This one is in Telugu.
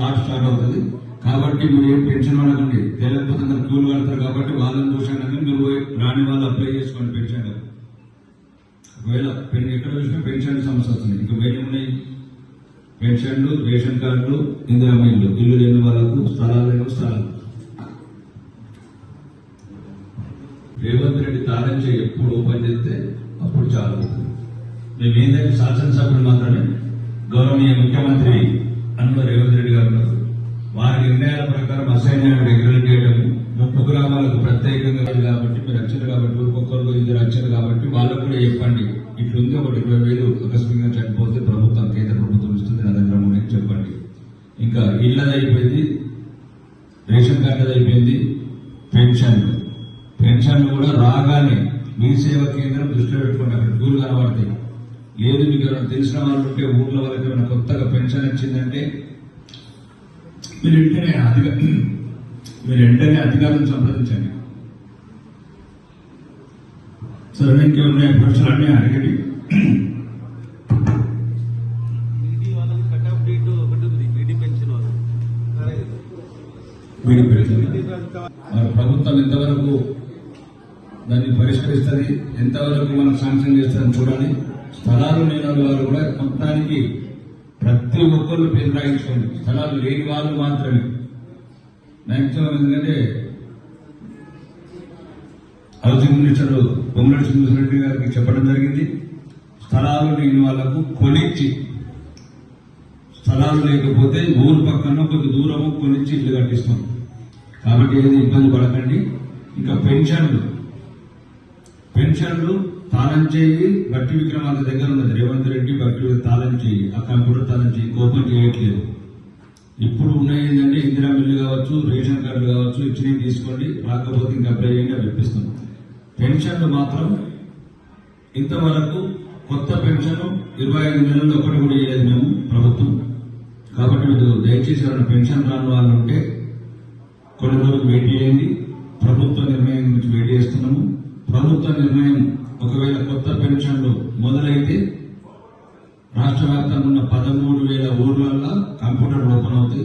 స్లాట్ స్టార్ట్ అవుతుంది. కాబట్టి మీరు ఏం పెన్షన్ అడగండి తెలియకపోతే అందరు క్యూలు కడతారు కాబట్టి వాళ్ళని చూసాను కానీ మీరు పోయి రాని వాళ్ళు అప్లై చేసుకోండి పెన్షన్. ఒకవేళ ఎక్కడ చూసినా పెన్షన్ సమస్య వస్తుంది. ఇంకా బయట ఉన్నాయి. పెన్షన్లు రేషన్ కార్డులు ఇందిరా ఇల్లు ఇల్లు లేని వాళ్ళకు స్థలాలు లేని స్థలాలు. రేవంత్ రెడ్డి తాళం చేయి ఎప్పుడు ఓపెన్ చేస్తే అప్పుడు చాలు. మేము ఏంటంటే శాసనసభ్యులు మాత్రమే? గౌరవనీయ ముఖ్యమంత్రి అన్న రేవంత్ రెడ్డి గారు ఉన్నారు. వారి నిర్ణయాల ప్రకారం అసైన్మెంట్ రెగ్యులర్ చేయడం ముప్పు గ్రామాలకు ప్రత్యేకంగా కాబట్టి మీరు రక్షణ కాబట్టి ఒక్కొక్కరు ఇద్దరు రక్షణ కాబట్టి వాళ్ళకు కూడా చెప్పండి. ఇట్లుంది ఒకటి ఇరవై వేలు ఆకస్మికంగా చనిపోతే ప్రభుత్వం కేంద్ర ప్రభుత్వం ఇస్తుంది నరేంద్ర మోడీకి చెప్పండి. ఇంకా ఇళ్ళది అయిపోయింది రేషన్ కార్డు అయిపోయింది పెన్షన్. పెన్షన్లు కూడా రాగానే మీ సేవ కేంద్రం దృష్టిలో పెట్టుకోండి. అక్కడ క్యూలు కనబడతాయి. లేదు మీకు ఎవరైనా తెలిసిన వాళ్ళు ఉంటే ఊర్లో వాళ్ళకి ఏమైనా కొత్తగా పెన్షన్ వచ్చిందంటే మీరు వెంటనే అధిక మీరు వెంటనే అధికారులను సంప్రదించండి. సరే ఇంకేమున్నాయి? ప్రశ్నలు అన్నీ అడగండి. వీడి ప్రభుత్వం ఎంతవరకు దాన్ని పరిష్కరిస్తుంది? ఎంతవరకు మనం శాంక్షన్ చేస్తుందని చూడాలి? స్థలాలు లేని వారు కూడా మొత్తానికి ప్రతి ఒక్కరు పేరు రాయించుకోండి. స్థలాలు లేని వాళ్ళు మాత్రమే. మ్యాక్సిమం ఎందుకంటే హౌసింగ్ మినిస్టర్ బొమ్మడి సింధురెడ్డి గారికి చెప్పడం జరిగింది. స్థలాలు లేని వాళ్ళకు కొనిచ్చి స్థలాలు లేకపోతే ఊరు పక్కన కొంత దూరము కొనిచ్చి ఇల్లు కట్టిస్తాం. కాబట్టి ఏది ఇబ్బంది పడకండి. ఇంకా పెన్షన్లు. పెన్షన్లు తాళం చేయి బట్టి విక్రమాల దగ్గర ఉన్నది. రేవంత్ రెడ్డి బట్టి తాళం చేయి. ఆ కంప్యూటర్ తాళం చేయి. ఓపెన్ చేయట్లేదు. ఇప్పుడు ఉన్నాయి ఏంటంటే ఇందిరా బిల్లు కావచ్చు రేషన్ కార్డు కావచ్చు ఇచ్చినవి తీసుకోండి. రాకపోతే ఇంకా అప్లై చేయండి అని చెప్పిస్తున్నాం. పెన్షన్లు మాత్రం ఇంతవరకు కొత్త పెన్షన్ ఇరవై ఐదు నెలల్లో ఒకటి కూడా వేయలేదు మేము ప్రభుత్వం. కాబట్టి మీరు దయచేసి ఎవరైనా పెన్షన్ రాని వాళ్ళు ఉంటే కొన్ని రోజులు వెయిట్ చేయండి. ప్రభుత్వ నిర్ణయం గురించి వెయిట్ చేస్తున్నాము. ప్రభుత్వ నిర్ణయం ఒకవేళ మొదలైతే రాష్ట్ర వ్యాప్తంగా ఉన్న పదమూడు వేల ఊర్లలో కంప్యూటర్ ఓపెన్ అవుతాయి